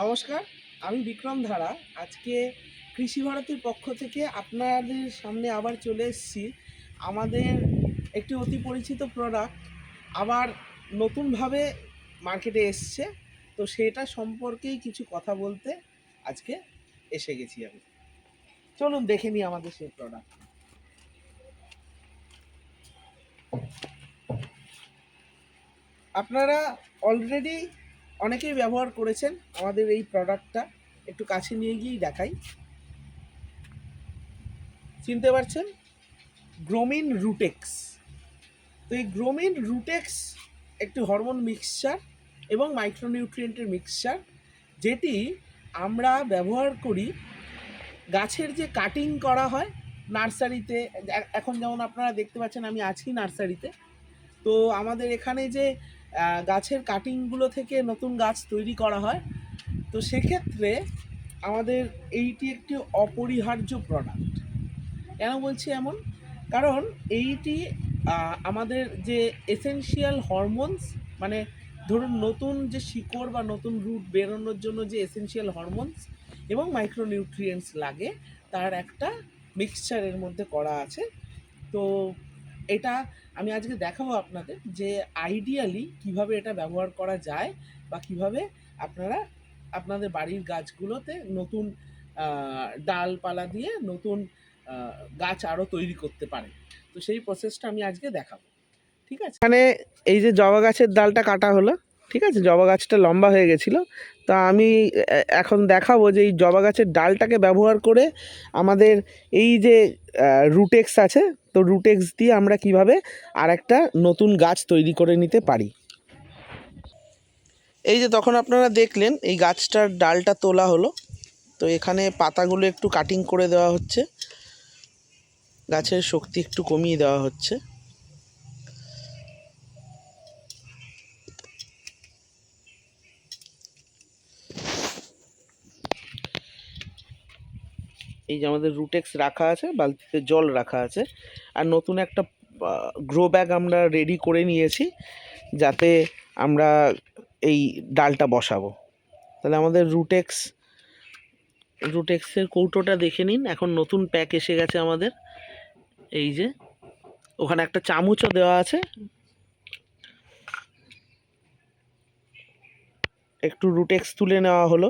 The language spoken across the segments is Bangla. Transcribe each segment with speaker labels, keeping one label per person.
Speaker 1: নমস্কার, আমি বিক্রম ধারা। আজকে কৃষি ভারতীর পক্ষ থেকে আপনাদের সামনে আবার চলে এসেছি আমাদের একটি অতি পরিচিত প্রোডাক্ট আবার নতুনভাবে মার্কেটে এসছে। তো সেটা সম্পর্কেই কিছু কথা বলতে আজকে এসে গেছি আমি। চলুন দেখে নিই আমাদের সেই প্রোডাক্ট আপনারা অলরেডি অনেকেই ব্যবহার করেছেন আমাদের এই প্রোডাক্টটা একটু কাছে নিয়ে গিয়েই দেখাই। চিনতে পারছেন? গ্রোমিন রুটেক্স তো এই গ্রোমিন রুটেক্স একটি হরমোন মিক্সচার এবং মাইক্রোনিউট্রিয়েন্টের মিক্সচার যেটি আমরা ব্যবহার করি গাছের যে কাটিং করা হয় নার্সারিতে। এখন যেমন আপনারা দেখতে পাচ্ছেন, আমি আছি নার্সারিতে। তো আমাদের এখানে যে গাছের কাটিংগুলো থেকে নতুন গাছ তৈরি করা হয়। তো সেক্ষেত্রে আমাদের এইটি একটি অপরিহার্য প্রোডাক্ট কেন বলছি এমন? কারণ এইটি আমাদের যে এসেনশিয়াল হরমোনস মানে ধরুন নতুন যে শিকড় বা নতুন রুট বেরোনোর জন্য যে এসেনশিয়াল হরমোনস এবং মাইক্রোনিউট্রিয়েন্টস লাগে, তার একটা মিক্সচারের মধ্যে করা আছে। তো এটা আমি আজকে দেখাবো আপনাদের যে আইডিয়ালি কীভাবে এটা ব্যবহার করা যায় বা কীভাবে আপনারা আপনাদের বাড়ির গাছগুলোতে নতুন ডালপালা দিয়ে নতুন গাছ আরও তৈরি করতে পারেন তো সেই প্রসেসটা আমি আজকে দেখাবো। ঠিক আছে? এখানে এই যে জবা গাছের ডালটা কাটা হলো, ঠিক আছে? জবা গাছটা লম্বা হয়ে গেছিল। তা আমি এখন দেখাবো যে এই জবা গাছের ডালটাকে ব্যবহার করে আমাদের এই যে রুটেক্স আছে তো রুটেক্স দিয়ে আমরা কীভাবে আর একটা নতুন গাছ তৈরি করে নিতে পারি? এই যে তখন আপনারা দেখলেন, এই গাছটার ডালটা তোলা হলো। তো এখানে পাতাগুলো একটু কাটিং করে দেওয়া হচ্ছে। গাছের শক্তি একটু কমিয়ে দেওয়া হচ্ছে। এই যে আমাদের রুটেক্স রাখা আছে, বালতিতে জল রাখা আছে। আর নতুন একটা গ্রো ব্যাগ আমরা রেডি করে নিয়েছি, যাতে আমরা এই ডালটা বসাবো। তাহলে আমাদের রুটেক্স রুটেক্সের কৌটোটা দেখে নিন। এখন নতুন প্যাক এসে গেছে আমাদের। এই যে, ওখানে একটা চামচও দেওয়া আছে। একটু রুটেক্স তুলে নেওয়া হলো।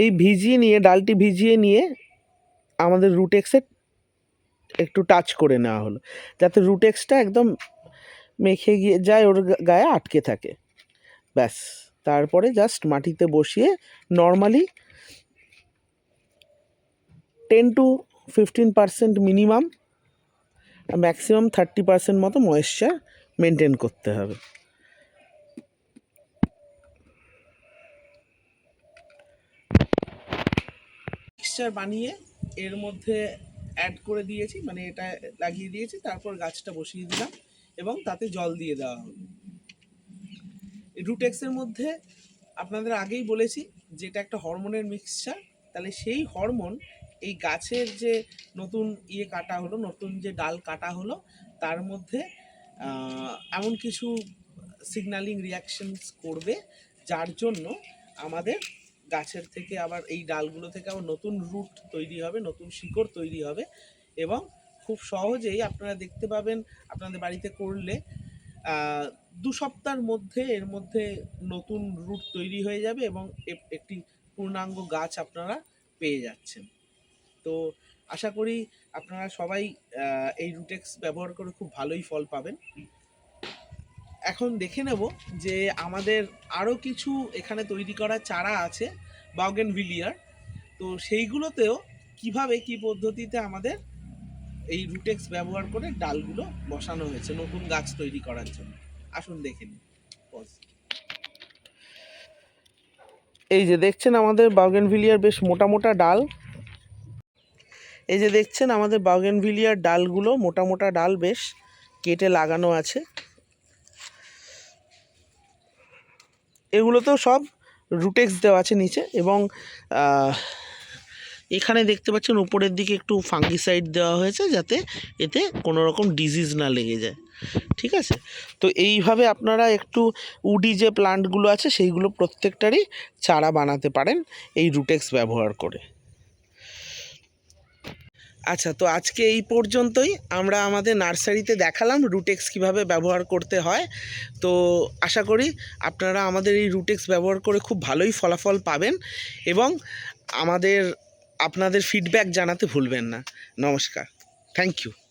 Speaker 1: এই ভিজিয়ে নিয়ে, ডালটি ভিজিয়ে নিয়ে আমাদের রুটেক্সে একটু টাচ করে নেওয়া হলো। যাতে রুটেক্সটা একদম মেখে গিয়ে যায়, ওর গায়ে আটকে থাকে। ব্যাস। তারপরে জাস্ট মাটিতে বসিয়ে normally ten to fifteen percent minimum, maximum thirty percent মতো ময়েশ্চার মেনটেন করতে হবে। মিক্সচার বানিয়ে এর মধ্যে অ্যাড করে দিয়েছি মানে এটা লাগিয়ে দিয়েছি, তারপর গাছটা বসিয়ে দিলাম এবং তাতে জল দিয়ে দেওয়া হলো। রুটেক্সের মধ্যে আপনাদের আগেই বলেছি যে এটা একটা হরমোনের মিক্সচার তাহলে সেই হরমোন এই গাছের যে নতুন ইয়ে কাটা হলো, নতুন যে ডাল কাটা হলো, তার মধ্যে এমন কিছু সিগন্যালিং রিয়াকশনস করবে, যার জন্য আমাদের গাছের থেকে আবার এই ডালগুলো থেকে আবার নতুন রুট তৈরি হবে, নতুন শিকড় তৈরি হবে এবং খুব সহজেই আপনারা দেখতে পাবেন আপনাদের বাড়িতে করলে দু সপ্তাহের মধ্যে, এর মধ্যে নতুন রুট তৈরি হয়ে যাবে এবং একটি পূর্ণাঙ্গ গাছ আপনারা পেয়ে যাচ্ছেন। তো আশা করি আপনারা সবাই এই রুটেক্স ব্যবহার করে খুব ভালোই ফল পাবেন। এখন দেখে নেব যে আমাদের আরও কিছু এখানে তৈরি করা চারা আছে। বাউগেন ভিলিয়ার তো সেইগুলোতেও কীভাবে, কি পদ্ধতিতে আমাদের এই রুটেক্স ব্যবহার করে ডালগুলো বসানো হয়েছে, নতুন গাছ তৈরি করার জন্য। আসুন দেখে নিন. এই যে দেখছেন আমাদের বাউগেনভিলিয়ার বেশ মোটা মোটা ডাল। এই যে দেখছেন আমাদের বাউগেনভিলিয়ার ডালগুলো মোটা মোটা ডাল বেশ কেটে লাগানো আছে। এগুলোতেও সব রুটেক্স দেওয়া আছে নিচে এবং
Speaker 2: এখানে দেখতে পাচ্ছেন উপরের দিকে একটু ফাঙ্গিসাইড দেওয়া হয়েছে যাতে এতে কোনো রকম ডিজিজ না লেগে যায়। ঠিক আছে? তো এইভাবে আপনারা একটু উডি যে প্লান্টগুলো আছে সেইগুলো প্রত্যেকটারই চারা বানাতে পারেন এই রুটেক্স ব্যবহার করে। আচ্ছা তো আজকে এই পর্যন্তই। আমরা আমাদের নার্সারিতে দেখালাম রুটেক্স কীভাবে ব্যবহার করতে হয়। তো আশা করি আপনারা আমাদের এই রুটেক্স ব্যবহার করে খুব ভালোই ফলাফল পাবেন এবং আমাদের, আপনাদের ফিডব্যাক জানাতে ভুলবেন না। নমস্কার। Thank you